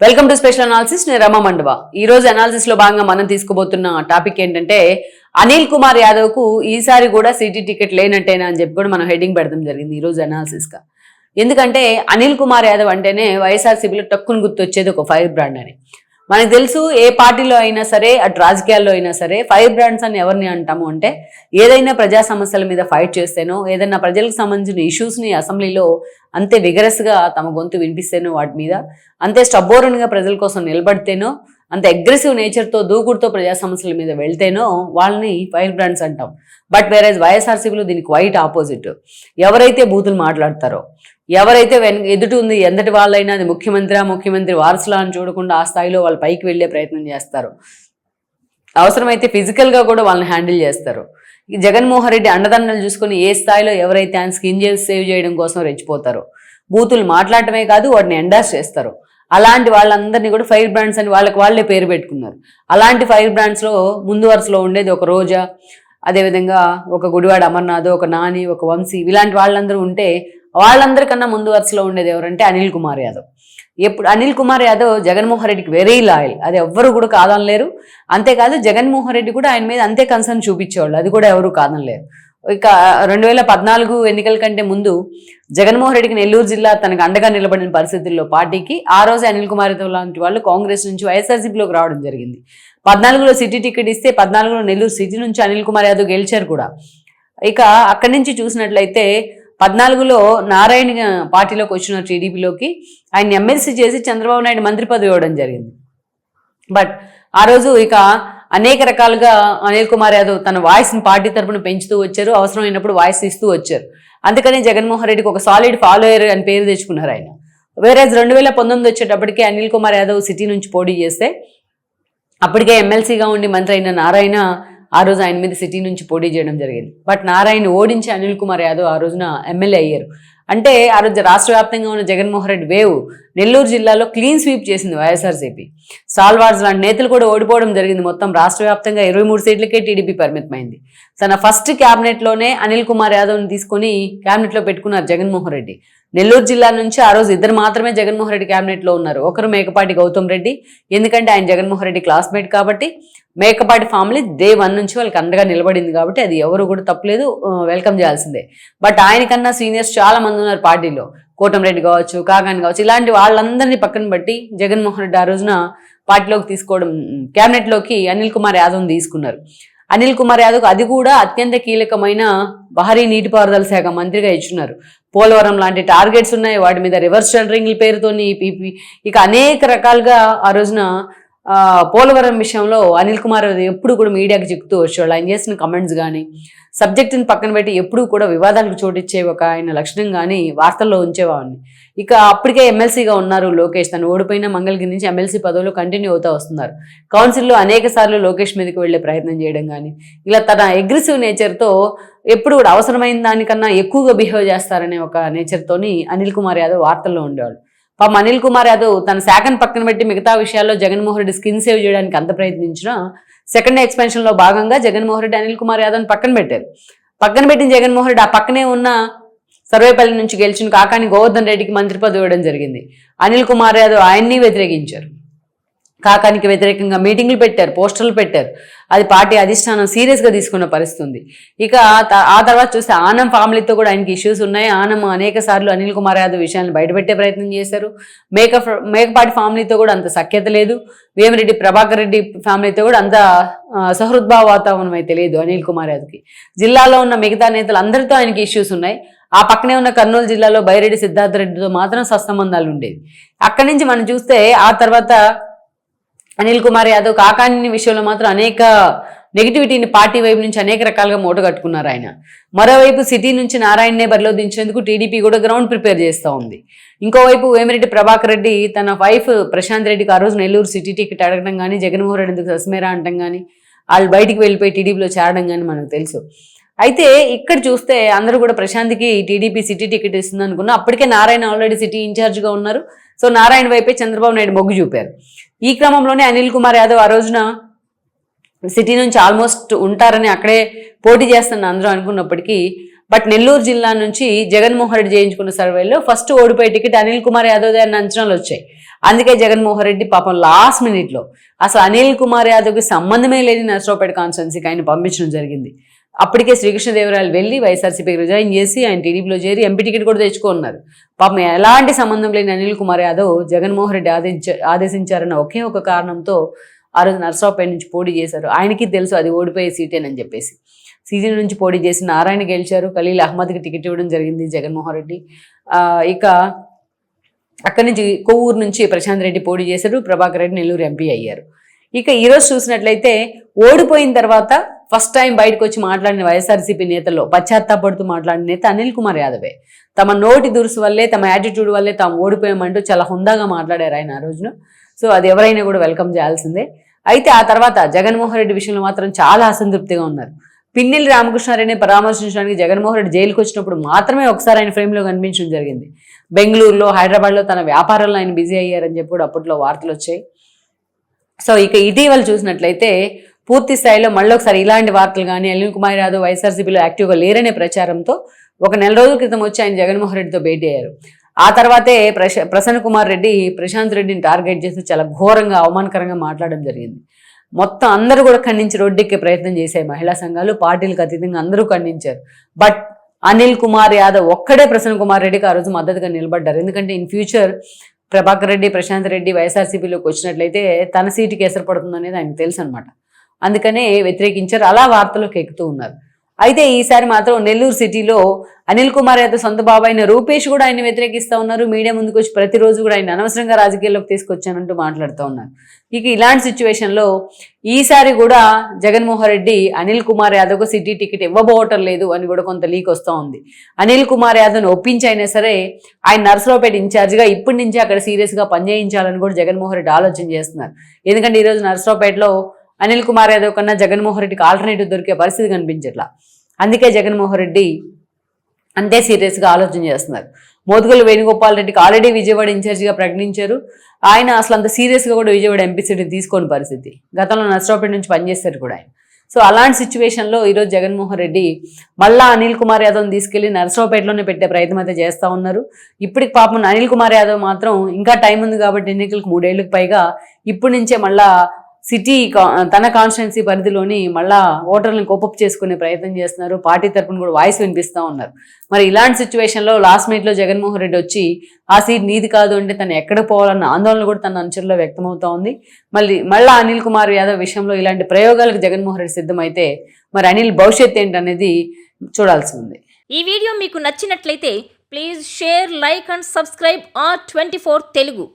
Welcome to special analysis నేను రమ మండవ. ఈ రోజు అనాలిసిస్లో భాగంగా మనం తీసుకోబోతున్న టాపిక్ ఏంటంటే అనిల్ కుమార్ యాదవ్కు ఈసారి కూడా సిటీ టికెట్ లేనట్టేనా అని చెప్పి కూడా మనం హెడ్డింగ్ పెడతాం జరిగింది ఈ రోజు అనాలిసిస్గా. ఎందుకంటే అనిల్ కుమార్ యాదవ్ అంటేనే వైఎస్ఆర్సీపీలో టక్కును గుర్తొచ్చేది ఒక ఫైర్ బ్రాండ్ అని మనకు తెలుసు ఏ పార్టీలో అయినా సరే అటు రాజకీయాల్లో అయినా సరే ఫైర్ బ్రాండ్స్ అని ఎవరిని అంటాము అంటే ఏదైనా ప్రజా సమస్యల మీద ఫైట్ చేస్తేనో ఏదైనా ప్రజలకు సంబంధించిన ఇష్యూస్ని అసెంబ్లీలో అంతే విగరస్గా తమ గొంతు వినిపిస్తేనో వాటి మీద అంతే స్టబ్బోరన్గా ప్రజల కోసం నిలబడితేనో అంత అగ్రెసివ్ నేచర్తో దూకుడుతో ప్రజా సమస్యల మీద వెళ్తేనో వాళ్ళని ఫైర్ బ్రాండ్స్ అంటాం. బట్ వేరే వైఎస్ఆర్సీపీలో దీనికి వైట్ ఆపోజిట్ ఎవరైతే బూతులు మాట్లాడతారో ఎవరైతే వెన్ ఎదుటి ఉంది ఎందటి వాళ్ళైనా అది ముఖ్యమంత్రి ముఖ్యమంత్రి వారసులా అని చూడకుండా ఆ స్థాయిలో వాళ్ళు పైకి వెళ్ళే ప్రయత్నం చేస్తారు. అవసరమైతే ఫిజికల్గా కూడా వాళ్ళని హ్యాండిల్ చేస్తారు. జగన్మోహన్ రెడ్డి అండదండలు చూసుకొని ఏ స్థాయిలో ఎవరైతే ఆయన స్కిన్ జెల్స్ సేవ్ చేయడం కోసం రెచ్చిపోతారో బూతులు మాట్లాడటమే కాదు వాటిని ఎండాస్ చేస్తారు. అలాంటి వాళ్ళందరినీ కూడా ఫైర్ బ్రాండ్స్ అని వాళ్ళకి వాళ్ళే పేరు పెట్టుకున్నారు. అలాంటి ఫైర్ బ్రాండ్స్లో ముందు వరుసలో ఉండేది ఒక రోజా అదేవిధంగా ఒక గుడివాడ అమర్నాథ్ ఒక నాని ఒక వంశీ ఇలాంటి వాళ్ళందరూ ఉంటే వాళ్ళందరికన్నా ముందు వరుసలో ఉండేది ఎవరంటే అనిల్ కుమార్ యాదవ్. ఎప్పుడు అనిల్ కుమార్ యాదవ్ జగన్మోహన్ రెడ్డికి వెరీ లాయల్ అది ఎవ్వరు కూడా కాదనలేరు. అంతేకాదు జగన్మోహన్ రెడ్డి కూడా ఆయన మీద అంతే కన్సర్న్ చూపించేవాళ్ళు. అది కూడా ఎవరు కాదనలేరు. ఇక రెండు వేల పద్నాలుగు ఎన్నికల కంటే ముందు జగన్మోహన్ రెడ్డికి నెల్లూరు జిల్లా తనకు అండగా నిలబడిన పరిస్థితుల్లో పార్టీకి ఆ రోజు అనిల్ కుమార్ లాంటి వాళ్ళు కాంగ్రెస్ నుంచి వైఎస్ఆర్సీపీలోకి రావడం జరిగింది. పద్నాలుగులో సిటీ టికెట్ ఇస్తే పద్నాలుగులో నెల్లూరు సిటీ నుంచి అనిల్ కుమార్ యాదవ్ గెలిచారు కూడా. ఇక అక్కడి నుంచి చూసినట్లయితే పద్నాలుగులో నారాయణ పార్టీలోకి వచ్చిన టీడీపీలోకి ఆయన ఎమ్మెల్సీ చేసి చంద్రబాబు నాయుడు మంత్రి పదవి ఇవ్వడం జరిగింది. బట్ ఆ రోజు ఇక అనేక రకాలుగా అనిల్ కుమార్ యాదవ్ తన వాయిస్ని పార్టీ తరపున పెంచుతూ వచ్చారు. అవసరమైనప్పుడు వాయిస్ ఇస్తూ వచ్చారు. అందుకని జగన్మోహన్ రెడ్డికి ఒక సాలిడ్ ఫాలోయర్ అని పేరు తెచ్చుకున్నారు ఆయన. వేరే రెండు వేల పంతొమ్మిది వచ్చేటప్పటికి అనిల్ కుమార్ యాదవ్ సిటీ నుంచి పోటీ చేస్తే అప్పటికే ఎమ్మెల్సీగా ఉండి మంత్రి అయిన నారాయణ ఆ రోజు ఆయన మీద సిటీ నుంచి పోటీ చేయడం జరిగింది. బట్ నారాయణ ఓడించి అనిల్ కుమార్ యాదవ్ ఆ రోజున ఎమ్మెల్యే అయ్యారు. అంటే ఆ రోజు రాష్ట్ర వ్యాప్తంగా ఉన్న జగన్మోహన్ రెడ్డి వేవ్ నెల్లూరు జిల్లాలో క్లీన్ స్వీప్ చేసింది వైఎస్ఆర్సీపీ. సాల్వార్స్ లాంటి నేతలు కూడా ఓడిపోవడం జరిగింది. మొత్తం రాష్ట్ర వ్యాప్తంగా ఇరవై మూడు సీట్లకే టీడీపీ పరిమితమైంది. తన ఫస్ట్ క్యాబినెట్లోనే అనిల్ కుమార్ యాదవ్ని తీసుకొని క్యాబినెట్లో పెట్టుకున్నారు జగన్మోహన్ రెడ్డి. నెల్లూరు జిల్లా నుంచి ఆ రోజు ఇద్దరు మాత్రమే జగన్మోహన్ రెడ్డి క్యాబినెట్లో ఉన్నారు. ఒకరు మేకపాటి గౌతమ్ రెడ్డి. ఎందుకంటే ఆయన జగన్మోహన్ రెడ్డి క్లాస్మేట్ కాబట్టి మేకపాటి ఫ్యామిలీ డే వన్ నుంచి వాళ్ళకి అండగా నిలబడింది కాబట్టి అది ఎవరు కూడా తప్పలేదు వెల్కమ్ చేయాల్సిందే. బట్ ఆయనకన్నా సీనియర్స్ చాలా మంది ఉన్నారు పార్టీలో. కోటంరెడ్డి కావచ్చు కాగాని కావచ్చు ఇలాంటి వాళ్ళందరినీ పక్కన బట్టి జగన్మోహన్ రెడ్డి ఆ రోజున పార్టీలోకి తీసుకోవడం క్యాబినెట్లోకి అనిల్ కుమార్ యాదవ్ని తీసుకున్నారు. అనిల్ కుమార్ యాదవ్ అది కూడా అత్యంత కీలకమైన భారీ నీటిపారుదల శాఖ మంత్రిగా ఇచ్చున్నారు. పోలవరం లాంటి టార్గెట్స్ ఉన్నాయి. వాటి మీద రివర్స్ టెండరింగ్ల పేరుతోని ఇక అనేక రకాలుగా ఆ రోజున పోలవరం విషయంలో అనిల్ కుమార్ ఎప్పుడు కూడా మీడియాకి చిక్కుతూ వచ్చేవాళ్ళు. ఆయన చేసిన కమెంట్స్ కానీ సబ్జెక్టుని పక్కన పెట్టి ఎప్పుడూ కూడా వివాదాలకు చోటిచ్చే ఒక ఆయన లక్షణం కానీ వార్తల్లో ఉంచేవాడిని. ఇక అప్పటికే ఎమ్మెల్సీగా ఉన్నారు లోకేష్. తను ఓడిపోయిన మంగళగిరి నుంచి ఎమ్మెల్సీ పదవిలో కంటిన్యూ అవుతూ వస్తున్నారు. కౌన్సిల్లో అనేక సార్లు లోకేష్ మీదకి వెళ్ళే ప్రయత్నం చేయడం కానీ ఇలా తన అగ్రెసివ్ నేచర్తో ఎప్పుడు కూడా అవసరమైన దానికన్నా ఎక్కువగా బిహేవ్ చేస్తారనే ఒక నేచర్తోని అనిల్ కుమార్ యాదవ్ వార్తల్లో ఉండేవాళ్ళు. పాపం అనిల్ కుమార్ యాదవ్ తన శాఖను పక్కన పెట్టి మిగతా విషయాల్లో జగన్మోహన్ రెడ్డి స్కిన్ సేవ్ చేయడానికి అంత ప్రయత్నించినా సెకండ్ ఎక్స్పెన్షన్లో భాగంగా జగన్మోహన్ రెడ్డి అనిల్ కుమార్ యాదవ్ని పక్కన పెట్టారు. పక్కన పెట్టిన జగన్మోహన్ రెడ్డి ఆ పక్కనే ఉన్న సర్వేపల్లి నుంచి గెలిచిన కాకాని గోవర్ధన్ రెడ్డికి మంత్రి పదవి ఇవ్వడం జరిగింది. అనిల్ కుమార్ యాదవ్ ఆయన్ని వ్యతిరేకించారు. కాకానికి వ్యతిరేకంగా మీటింగ్లు పెట్టారు పోస్టర్లు పెట్టారు. అది పార్టీ అధిష్టానం సీరియస్గా తీసుకున్న పరిస్థితి ఉంది ఇక ఆ తర్వాత చూస్తే ఆనం ఫ్యామిలీతో కూడా ఆయనకి ఇష్యూస్ ఉన్నాయి. ఆనం అనేక సార్లు అనిల్ కుమార్ యాదవ్ విషయాన్ని బయటపెట్టే ప్రయత్నం చేశారు. మేక మేకపాటి ఫ్యామిలీతో కూడా అంత సఖ్యత లేదు. వేమిరెడ్డి ప్రభాకర్ రెడ్డి ఫ్యామిలీతో కూడా అంత సహృద్భావ వాతావరణం అయితే లేదు అనిల్ కుమార్ యాదవ్కి. జిల్లాలో ఉన్న మిగతా నేతలు అందరితో ఆయనకి ఇష్యూస్ ఉన్నాయి. ఆ పక్కనే ఉన్న కర్నూలు జిల్లాలో బైరెడ్డి సిద్ధార్థ రెడ్డితో మాత్రం సత్సంబంధాలు ఉండేవి. అక్కడి నుంచి మనం చూస్తే ఆ తర్వాత అనిల్ కుమార్ యాదవ్ కాకాని విషయంలో మాత్రం అనేక నెగిటివిటీని పార్టీ వైపు నుంచి అనేక రకాలుగా మూట కట్టుకున్నారు ఆయన. మరోవైపు సిటీ నుంచి నారాయణనే బరిలో దించేందుకు టీడీపీ కూడా గ్రౌండ్ ప్రిపేర్ చేస్తూ ఉంది. ఇంకోవైపు వేమిరెడ్డి ప్రభాకర్ రెడ్డి తన వైఫ్ ప్రశాంత్ రెడ్డికి ఆ రోజు నెల్లూరు సిటీ టికెట్ అడగడం కానీ జగన్మోహన్ రెడ్డి ఎందుకు సస్మేరా అంటం కానీ వాళ్ళు బయటికి వెళ్ళిపోయి టీడీపీలో చేరడం కానీ మనకు తెలుసు. అయితే ఇక్కడ చూస్తే అందరూ కూడా ప్రశాంత్కి టీడీపీ సిటీ టికెట్ ఇస్తుంది అనుకున్నా అప్పటికే నారాయణ ఆల్రెడీ సిటీ ఇన్ఛార్జ్గా ఉన్నారు. సో నారాయణ వైపే చంద్రబాబు నాయుడు మొగ్గు చూపారు. ఈ క్రమంలోనే అనిల్ కుమార్ యాదవ్ ఆ రోజున సిటీ నుంచి ఆల్మోస్ట్ ఉంటారని అక్కడే పోటీ చేస్తున్న అందరూ అనుకున్నప్పటికీ బట్ నెల్లూరు జిల్లా నుంచి జగన్మోహన్ రెడ్డి చేయించుకున్న సర్వేలో ఫస్ట్ ఓడిపోయే టికెట్ అనిల్ కుమార్ యాదవ్ అన్న అంచనాలు వచ్చాయి. అందుకే జగన్మోహన్ రెడ్డి పాపం లాస్ట్ మినిట్లో అసలు అనిల్ కుమార్ యాదవ్కి సంబంధమే లేని నర్సరావుపేట కాన్స్టెన్సీకి ఆయన పంపించడం జరిగింది. అప్పటికే శ్రీకృష్ణదేవరాయలు వెళ్ళి వైఎస్ఆర్సీపీకి రిజైన్ చేసి ఆయన టీడీపీలో చేరి ఎంపీ టికెట్ కూడా తెచ్చుకున్నారు. పాపం ఎలాంటి సంబంధం లేని అనిల్ కుమార్ యాదవ్ జగన్మోహన్ రెడ్డి ఆదేశించ ఆదేశించారన్న ఒకే ఒక కారణంతో ఆ రోజు నర్సరావుపేట నుంచి పోటీ చేశారు. ఆయనకి తెలుసు అది ఓడిపోయే సీటేనని చెప్పేసి. సీజన్ నుంచి పోటీ చేసి నారాయణ గెలిచారు. ఖలీల్ అహ్మద్కి టికెట్ ఇవ్వడం జరిగింది జగన్మోహన్ రెడ్డి. ఇక అక్కడి నుంచి కొవ్వూరు నుంచి ప్రశాంత్ రెడ్డి పోటీ చేశారు. ప్రభాకర్ రెడ్డి నెల్లూరు ఎంపీ అయ్యారు. ఇక ఈరోజు చూసినట్లయితే ఓడిపోయిన తర్వాత ఫస్ట్ టైం బయటకు వచ్చి మాట్లాడిన వైఎస్ఆర్సీపీ నేతల్లో పశ్చాత్తాపడుతూ మాట్లాడిన నేత అనిల్ కుమార్ యాదవే. తమ నోటి దురుసు వల్లే తమ యాటిట్యూడ్ వల్లే తాము ఓడిపోయామంటూ చాలా హుందాగా మాట్లాడారు ఆయన ఆ రోజున. సో అది ఎవరైనా కూడా వెల్కమ్ చేయాల్సిందే. అయితే ఆ తర్వాత జగన్మోహన్ రెడ్డి విషయంలో మాత్రం చాలా అసంతృప్తిగా ఉన్నారు. పిన్నెల్లి రామకృష్ణారెడ్డిని పరామర్శించడానికి జగన్మోహన్ రెడ్డి జైలుకు వచ్చినప్పుడు మాత్రమే ఒకసారి ఆయన ఫ్రేమ్లో కనిపించడం జరిగింది. బెంగళూరులో హైదరాబాద్లో తన వ్యాపారంలో ఆయన బిజీ అయ్యారని చెప్పి అప్పట్లో వార్తలు వచ్చాయి. సో ఇక ఇటీవల చూసినట్లయితే పూర్తి స్థాయిలో మళ్ళీ ఒకసారి ఇలాంటి వార్తలు కానీ అనిల్ కుమార్ యాదవ్ వైఎస్ఆర్సీపీలో యాక్టివ్గా లేరనే ప్రచారంతో ఒక నెల రోజుల క్రితం వచ్చి ఆయన జగన్మోహన్ రెడ్డితో భేటీ అయ్యారు. ఆ తర్వాతే ప్రశ ప్రసన్న కుమార్ రెడ్డి ప్రశాంత్ రెడ్డిని టార్గెట్ చేసి చాలా ఘోరంగా అవమానకరంగా మాట్లాడడం జరిగింది. మొత్తం అందరూ కూడా ఖండించి రోడ్డెక్కే ప్రయత్నం చేశాయి మహిళా సంఘాలు పార్టీలకు అతీతంగా అందరూ ఖండించారు. బట్ అనిల్ కుమార్ యాదవ్ ఒక్కడే ప్రసన్న కుమార్ రెడ్డికి ఆ రోజు మద్దతుగా నిలబడ్డారు. ఎందుకంటే ఇన్ ఫ్యూచర్ ప్రభాకర్ రెడ్డి ప్రశాంత్ రెడ్డి వైఎస్ఆర్సీపీలోకి వచ్చినట్లయితే తన సీటుకి ఎసరపడుతుందనేది ఆయనకు తెలుసు అనమాట అందుకనే వ్యతిరేకించారు. అలా వార్తలు ఎక్కుతూ ఉన్నారు. అయితే ఈసారి మాత్రం నెల్లూరు సిటీలో అనిల్ కుమార్ యాదవ్ సొంత బాబాయ్ రూపేష్ కూడా ఆయన వ్యతిరేకిస్తూ ఉన్నారు. మీడియా ముందుకు వచ్చి ప్రతిరోజు కూడా ఆయన అనవసరంగా రాజకీయాల్లోకి తీసుకొచ్చానంటూ మాట్లాడుతూ ఉన్నారు. ఇక ఇలాంటి సిచ్యువేషన్లో ఈసారి కూడా జగన్మోహన్ రెడ్డి అనిల్ కుమార్ యాదవ్కు సిటీ టికెట్ ఇవ్వబోవటం లేదు అని కూడా కొంత లీక్ వస్తూ ఉంది. అనిల్ కుమార్ యాదవ్ను ఒప్పించైనా సరే ఆయన నర్సరావుపేట ఇన్ఛార్జిగా ఇప్పటి నుంచి అక్కడ సీరియస్గా పనిచేయించాలని కూడా జగన్మోహన్ రెడ్డి ఆలోచన చేస్తున్నారు. ఎందుకంటే ఈరోజు నర్సరావుపేటలో అనిల్ కుమార్ యాదవ్ కన్నా జగన్మోహన్ రెడ్డికి ఆల్టర్నేటివ్ దొరికే పరిస్థితి కనిపించట్లా. అందుకే జగన్మోహన్ రెడ్డి అంతే సీరియస్గా ఆలోచన చేస్తున్నారు. మోదుగుల వేణుగోపాల్ రెడ్డికి ఆల్రెడీ విజయవాడ ఇన్ఛార్జిగా ప్రకటించారు. ఆయన అసలు అంత సీరియస్గా కూడా విజయవాడ ఎంపీ సీట్ని తీసుకోని పరిస్థితి. గతంలో నష్టపేట నుంచి పనిచేస్తారు కూడా ఆయన. సో అలాంటి సిచ్యువేషన్లో ఈరోజు జగన్మోహన్ రెడ్డి మళ్ళా అనిల్ కుమార్ యాదవ్ని తీసుకెళ్ళి నర్సరావుపేటలోనే పెట్టే ప్రయత్నం అయితే చేస్తూ ఉన్నారు. ఇప్పటికి పాపం అనిల్ కుమార్ యాదవ్ మాత్రం ఇంకా టైం ఉంది కాబట్టి ఎన్నికలకు మూడేళ్ళకు పైగా ఇప్పటి నుంచే మళ్ళా సిటీ కా- తన కాన్స్టిట్యున్సీ పరిధిలోని మళ్ళా ఓటర్లను కోపప్ చేసుకునే ప్రయత్నం చేస్తున్నారు. పార్టీ తరపున కూడా వాయిస్ వినిపిస్తూ ఉన్నారు. మరి ఇలాంటి సిచ్యువేషన్లో లాస్ట్ మినిట్లో జగన్మోహన్ రెడ్డి వచ్చి ఆ సీట్ నీది కాదు అంటే తను ఎక్కడ పోవాలన్న ఆందోళన కూడా తన అనుచరులో వ్యక్తమవుతా ఉంది. మళ్ళీ మళ్ళా అనిల్ కుమార్ యాదవ్ విషయంలో ఇలాంటి ప్రయోగాలకు జగన్మోహన్ రెడ్డి సిద్ధమైతే మరి అనిల్ భవిష్యత్ ఏంటనేది చూడాల్సి ఉంది. ఈ వీడియో మీకు నచ్చినట్లయితే please share like and subscribe R twenty Telugu.